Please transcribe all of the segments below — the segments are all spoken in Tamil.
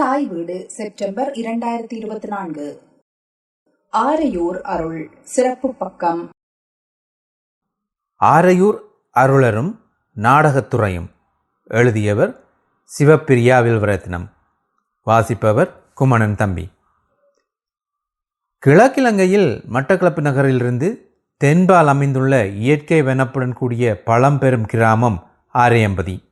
தாய் வீடு செப்டம்பர் இரண்டாயிரத்தி இருபத்தி நான்கு. ஆரையூர் அருள் சிறப்பு பக்கம். ஆரையூர் அருளரும் நாடகத்துறையும். எழுதியவர் சிவப்பிரியா வில்வரத்னம் வாசிப்பவர் குமணன் தம்பி. கிழக்கிலங்கையில் மட்டக்களப்பு நகரிலிருந்து தென்பால் அமைந்துள்ள இயற்கை வனப்புடன் கூடிய பழம்பெரும் கிராமம் ஆரையம்பதி.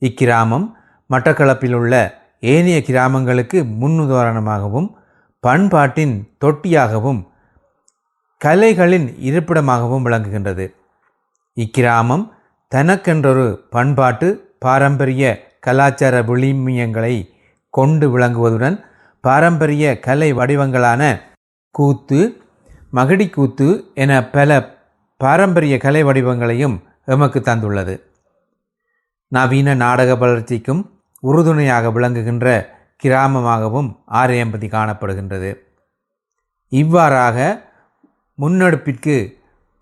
இக்கிராமம் மட்டக்களப்பில் உள்ள ஏனைய கிராமங்களுக்கு முன்னுதாரணமாகவும் பண்பாட்டின் தொட்டியாகவும் கலைகளின் இருப்பிடமாகவும் விளங்குகின்றது. இக்கிராமம் தனக்கென்றொரு பண்பாட்டு பாரம்பரிய கலாச்சார விளிமியங்களை கொண்டு விளங்குவதுடன் பாரம்பரிய கலை வடிவங்களான கூத்து மகிடிக்கூத்து என பல பாரம்பரிய கலை வடிவங்களையும் எமக்கு தந்துள்ளது. நவீன நாடக வளர்ச்சிக்கும் உறுதுணையாக விளங்குகின்ற கிராமமாகவும் ஆரியம்பதி காணப்படுகின்றது. இவ்வாறாக முன்னெடுப்பிற்கு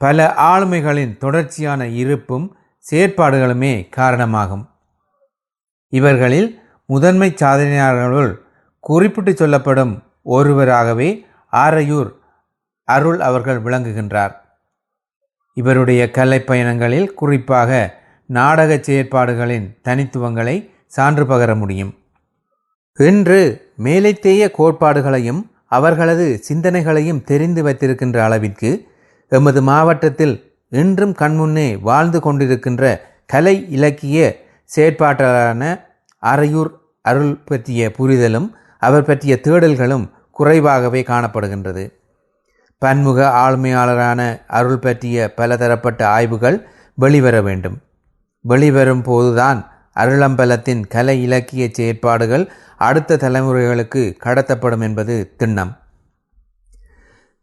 பல ஆளுமைகளின் தொடர்ச்சியான இருப்பும் செயற்பாடுகளுமே காரணமாகும். இவர்களில் முதன்மை சாதனையாளர்களுள் குறிப்பிட்டு சொல்லப்படும் ஒருவராகவே ஆரையூர் அருள் அவர்கள் விளங்குகின்றார். இவருடைய கலை பயணங்களில் குறிப்பாக நாடக செயற்பாடுகளின் தனித்துவங்களை சான்று பகர முடியும். இன்று மேலைத்தேய கோட்பாடுகளையும் அவர்களது சிந்தனைகளையும் தெரிந்து வைத்திருக்கின்ற அளவிற்கு எமது மாவட்டத்தில் இன்றும் கண்முன்னே வாழ்ந்து கொண்டிருக்கின்ற கலை இலக்கிய செயற்பாட்டாளரான அரையூர் அருள் பற்றிய புரிதலும் அவர் பற்றிய தேடல்களும் குறைவாகவே காணப்படுகின்றது. பன்முக ஆளுமையாளரான அருள் பற்றிய பலதரப்பட்ட ஆய்வுகள் வெளிவர வேண்டும். வெளிவரும் போதுதான் அருளம்பலத்தின் கலை இலக்கிய செயற்பாடுகள் அடுத்த தலைமுறைகளுக்கு கடத்தப்படும் என்பது திண்ணம்.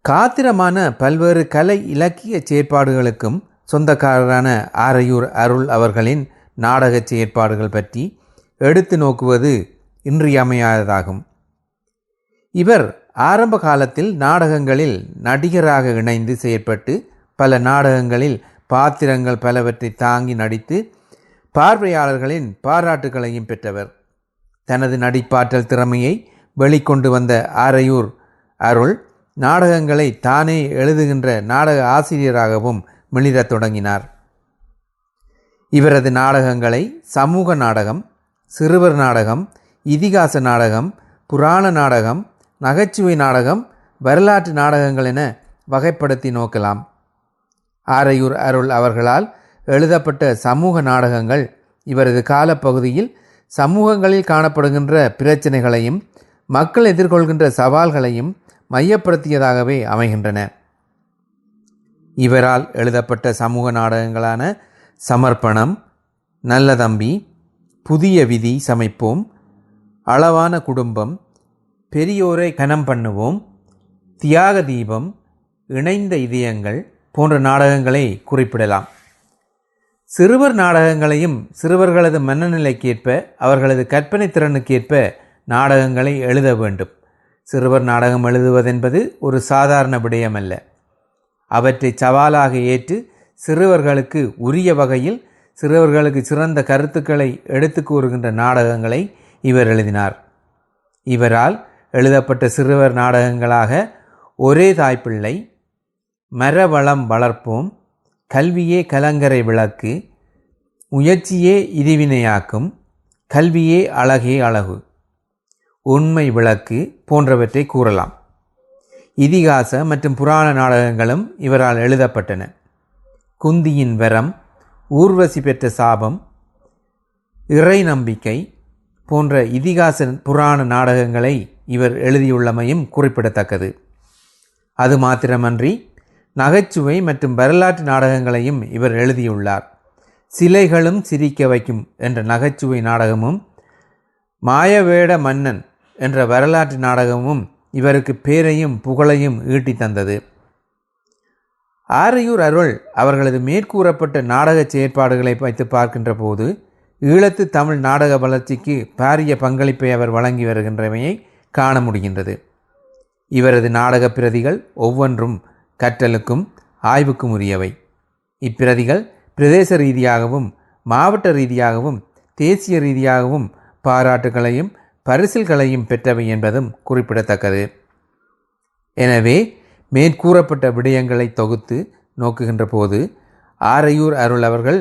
காத்திரமான பல்வேறு கலை இலக்கிய செயற்பாடுகளுக்கும் சொந்தக்காரரான ஆரையூர் அருள் அவர்களின் நாடக செயற்பாடுகள் பற்றி எடுத்து நோக்குவது இன்றியமையாததாகும். இவர் ஆரம்ப காலத்தில் நாடகங்களில் நடிகராக இணைந்து செயற்பட்டு பல நாடகங்களில் பாத்திரங்கள் பலவற்றை தாங்கி நடித்து பார்வையாளர்களின் பாராட்டுகளையும் பெற்றவர். தனது நடிப்பாற்றல் திறமையை வெளிக்கொண்டு வந்த ஆரையூர் அருள் நாடகங்களை தானே எழுதுகின்ற நாடக ஆசிரியராகவும் மிளிரத் தொடங்கினார். இவரது நாடகங்களை சமூக நாடகம் சிறுவர் நாடகம் இதிகாச நாடகம் புராண நாடகம் நகைச்சுவை நாடகம் வரலாற்று நாடகங்கள் என வகைப்படுத்தி நோக்கலாம். ஆரையூர் அருள் அவர்களால் எழுதப்பட்ட சமூக நாடகங்கள். இவரது காலப்பகுதியில் சமூகங்களில் காணப்படுகின்ற பிரச்சனைகளையும் மக்கள் எதிர்கொள்கின்ற சவால்களையும் மையப்படுத்தியதாகவே அமைகின்றன. இவரால் எழுதப்பட்ட சமூக நாடகங்களான சமர்ப்பணம் நல்ல தம்பி புதிய விதி சமைப்போம் அளவான குடும்பம் பெரியோரை கனம் பண்ணுவோம் தியாக தீபம் இணைந்த இதயங்கள் போன்ற நாடகங்களை குறிப்பிடலாம். சிறுவர் நாடகங்களையும் சிறுவர்களது மனநிலைக்கேற்ப அவர்களது கற்பனை திறனுக்கேற்ப நாடகங்களை எழுத வேண்டும். சிறுவர் நாடகம் எழுதுவதென்பது ஒரு சாதாரண விடயமல்ல. அவற்றை சவாலாக ஏற்று சிறுவர்களுக்கு உரிய வகையில் சிறுவர்களுக்கு சிறந்த கருத்துக்களை எடுத்து கூறுகின்ற நாடகங்களை இவர் எழுதினார். இவரால் எழுதப்பட்ட சிறுவர் நாடகங்களாக ஒரே தாய்ப்பிள்ளை மரவளம் வளர்ப்போம் கல்வியே கலங்கரை விளக்கு முயற்சியே இடிவினையாக்கும் கல்வியே அழகே அழகு உண்மை விளக்கு போன்றவற்றை கூறலாம். இதிகாச மற்றும் புராண நாடகங்களும் இவரால் எழுதப்பட்டன. குந்தியின் வரம் ஊர்வசி பெற்ற சாபம் இறை நம்பிக்கை போன்ற இதிகாச புராண நாடகங்களை இவர் எழுதியுள்ளமையும் குறிப்பிடத்தக்கது. அது மாத்திரமன்றி நகைச்சுவை மற்றும் வரலாற்று நாடகங்களையும் இவர் எழுதியுள்ளார். சிலைகளும் சிரிக்க வைக்கும் என்ற நகைச்சுவை நாடகமும் மாயவேட மன்னன் என்ற வரலாற்று நாடகமும் இவருக்கு பேரையும் புகழையும் ஈட்டி தந்தது. ஆரையூர் அருள் அவர்களது மேற்கூறப்பட்ட நாடக செயற்பாடுகளை வைத்து பார்க்கின்ற போது ஈழத்து தமிழ் நாடக வளர்ச்சிக்கு பாரிய பங்களிப்பை அவர் வழங்கி வருகின்றமையை காண முடிகின்றது. இவரது நாடக பிரதிகள் ஒவ்வொன்றும் கற்றலுக்கும் ஆய்வுக்கும் உரியவை இப்பிரதிகள் பிரதேச ரீதியாகவும் மாவட்ட ரீதியாகவும் தேசிய ரீதியாகவும் பாராட்டுகளையும் பரிசில்களையும் பெற்றவை என்பதும் குறிப்பிடத்தக்கது. எனவே மேற்கூறப்பட்ட விடயங்களை தொகுத்து நோக்குகின்ற போது ஆரையூர் அருள் அவர்கள்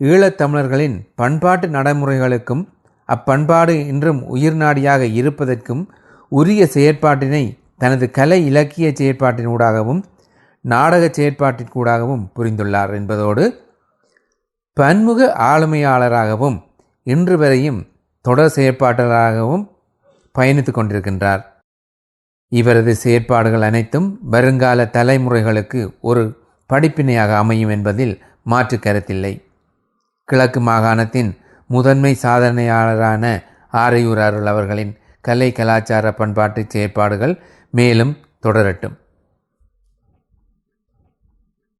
ஈழத்தமிழர்களின் பண்பாட்டு நடைமுறைகளுக்கும் அப்பண்பாடு இன்றும் உயிர்நாடியாக இருப்பதற்கும் உரிய செயற்பாட்டினை தனது கலை இலக்கிய செயற்பாட்டினூடாகவும் நாடக செயற்பாட்டிற்கூடாகவும் புரிந்துள்ளார் என்பதோடு பன்முக ஆளுமையாளராகவும் இன்று வரையும் தொடர் செயற்பாட்டாளராகவும் பயணித்து கொண்டிருக்கின்றார். இவரது செயற்பாடுகள் அனைத்தும் வருங்கால தலைமுறைகளுக்கு ஒரு படிப்பினையாக அமையும் என்பதில் மாற்று கருத்தில்லை. கிழக்கு மாகாணத்தின் முதன்மை சாதனையாளரான ஆரையூர் அருள் அவர்களின் கலை கலாச்சார பண்பாட்டு செயற்பாடுகள் மேலும் தொடரட்டும்.